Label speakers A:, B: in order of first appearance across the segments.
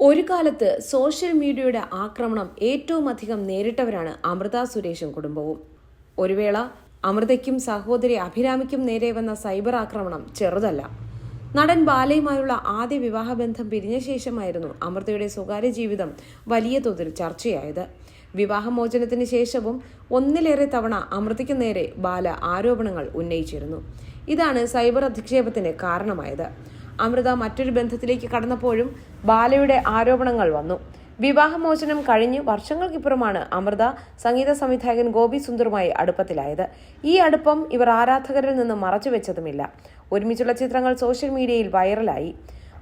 A: ഒരു കാലത്ത് സോഷ്യൽ മീഡിയയുടെ ആക്രമണം ഏറ്റവും അധികം നേരിട്ടവരാണ് അമൃത സുരേഷും കുടുംബവും. ഒരു വേള അമൃതയ്ക്കും സഹോദരി അഭിരാമിക്കും നേരെ വന്ന സൈബർ ആക്രമണം ചെറുതല്ല. നടൻ ബാലയുമായുള്ള ആദ്യ വിവാഹബന്ധം പിരിഞ്ഞ ശേഷമായിരുന്നു അമൃതയുടെ സ്വകാര്യ ജീവിതം വലിയ തോതിൽ ചർച്ചയായത്. വിവാഹമോചനത്തിന് ശേഷവും ഒന്നിലേറെ തവണ അമൃതയ്ക്ക് നേരെ ബാല ആരോപണങ്ങൾ ഉന്നയിച്ചിരുന്നു. ഇതാണ് സൈബർ അധിക്ഷേപത്തിന് കാരണമായത്. അമൃത മറ്റൊരു ബന്ധത്തിലേക്ക് കടന്നപ്പോഴും ബാലയുടെ ആരോപണങ്ങൾ വന്നു. വിവാഹമോചനം കഴിഞ്ഞ് വർഷങ്ങൾക്കിപ്പുറമാണ് അമൃത സംഗീത സംവിധായകൻ ഗോപി സുന്ദറുമായി അടുപ്പത്തിലായത്. ഈ അടുപ്പം ഇവർ ആരാധകരിൽ നിന്ന് മറച്ചുവെച്ചതുമില്ല ഒരുമിച്ചുള്ള ചിത്രങ്ങൾ സോഷ്യൽ മീഡിയയിൽ വൈറലായി.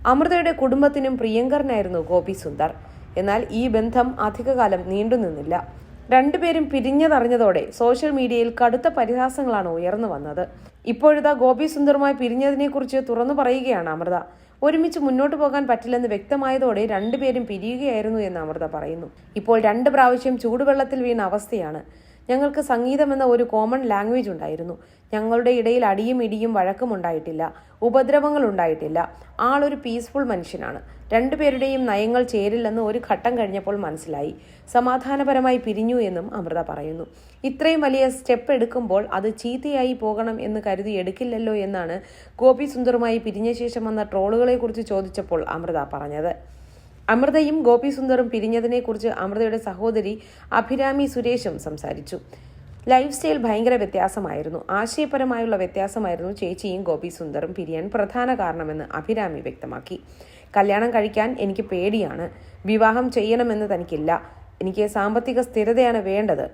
A: അമൃതയുടെ കുടുംബത്തിനും പ്രിയങ്കരനായിരുന്നു ഗോപി സുന്ദർ. എന്നാൽ ഈ ബന്ധം അധികകാലം നീണ്ടുനിന്നില്ല. രണ്ടുപേരും പിരിഞ്ഞതറിഞ്ഞതോടെ സോഷ്യൽ മീഡിയയിൽ കടുത്ത പരിഹാസങ്ങളാണ് ഉയർന്നു വന്നത്. ഇപ്പോഴിതാ ഗോപി സുന്ദറുമായി പിരിഞ്ഞതിനെക്കുറിച്ച് തുറന്നു പറയുകയാണ് അമൃത. ഒരുമിച്ച് മുന്നോട്ട് പോകാൻ പറ്റില്ലെന്ന് വ്യക്തമായതോടെ രണ്ടുപേരും പിരിയുകയായിരുന്നു എന്ന് അമൃത പറയുന്നു. ഇപ്പോൾ രണ്ട് പ്രാവശ്യം ചൂടുവെള്ളത്തിൽ വീണ അവസ്ഥയാണ്. ഞങ്ങൾക്ക് സംഗീതമെന്ന ഒരു കോമൺ ലാംഗ്വേജ് ഉണ്ടായിരുന്നു. ഞങ്ങളുടെ ഇടയിൽ അടിയും ഇടിയും വഴക്കും ഉണ്ടായിട്ടില്ല. ഉപദ്രവങ്ങൾ ഉണ്ടായിട്ടില്ല. ആളൊരു പീസ്ഫുൾ മനുഷ്യനാണ്. രണ്ടുപേരുടെയും നയങ്ങൾ ചേരില്ലെന്ന് ഒരു ഘട്ടം കഴിഞ്ഞപ്പോൾ മനസ്സിലായി. സമാധാനപരമായി പിരിഞ്ഞു എന്നും അമൃത പറയുന്നു. ഇത്രയും വലിയ സ്റ്റെപ്പ് എടുക്കുമ്പോൾ അത് ചീത്തയായി പോകണം എന്ന് കരുതി എടുക്കില്ലല്ലോ എന്നാണ് ഗോപി സുന്ദറുമായി പിരിഞ്ഞ ശേഷം വന്ന ട്രോളുകളെക്കുറിച്ച് ചോദിച്ചപ്പോൾ അമൃത പറഞ്ഞത്. അമൃതയും ഗോപിസുന്ദറും പിരിഞ്ഞതിനെക്കുറിച്ച് അമൃതയുടെ സഹോദരി അഭിരാമി സുരേഷും സംസാരിച്ചു. ലൈഫ് സ്റ്റൈൽ ഭയങ്കര വ്യത്യാസമായിരുന്നു. ആശയപരമായുള്ള വ്യത്യാസമായിരുന്നു ചേച്ചിയും ഗോപിസുന്ദറും പിരിയാൻ പ്രധാന കാരണമെന്ന് അഭിരാമി വ്യക്തമാക്കി. കല്യാണം കഴിക്കാൻ എനിക്ക് പേടിയാണ്. വിവാഹം ചെയ്യണമെന്ന് തനിക്കില്ല. എനിക്ക് സാമ്പത്തിക സ്ഥിരതയാണ് വേണ്ടത്.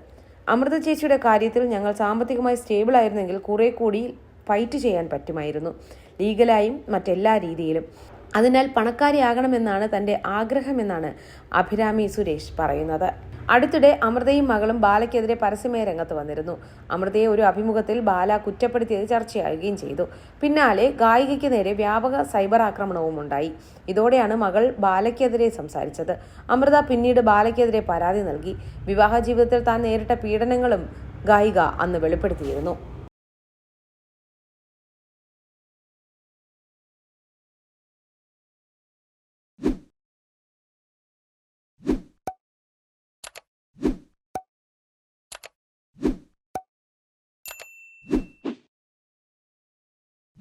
A: അമൃത ചേച്ചിയുടെ കാര്യത്തിൽ ഞങ്ങൾ സാമ്പത്തികമായി സ്റ്റേബിൾ ആയിരുന്നെങ്കിൽ കുറെ കൂടി ഫൈറ്റ് ചെയ്യാൻ പറ്റുമായിരുന്നു. ലീഗലായും മറ്റെല്ലാ രീതിയിലും. അതിനാൽ പണക്കാരിയാകണമെന്നാണ് തന്റെ ആഗ്രഹമെന്നാണ് അഭിരാമി സുരേഷ് പറയുന്നത്. അടുത്തിടെ അമൃതയും മകളും ബാലയ്ക്കെതിരെ പരസ്യമായ രംഗത്ത് വന്നിരുന്നു. അമൃതയെ ഒരു അഭിമുഖത്തിൽ ബാല കുറ്റപ്പെടുത്തിയത് ചർച്ചയാകുകയും ചെയ്തു. പിന്നാലെ ഗായികയ്ക്ക് നേരെ വ്യാപക സൈബർ ആക്രമണവും ഉണ്ടായി. ഇതോടെയാണ് മകൾ ബാലയ്ക്കെതിരെ സംസാരിച്ചത്. അമൃത പിന്നീട് ബാലയ്ക്കെതിരെ പരാതി നൽകി. വിവാഹ ജീവിതത്തിൽ താൻ നേരിട്ട പീഡനങ്ങളും ഗായിക അന്ന് വെളിപ്പെടുത്തിയിരുന്നു.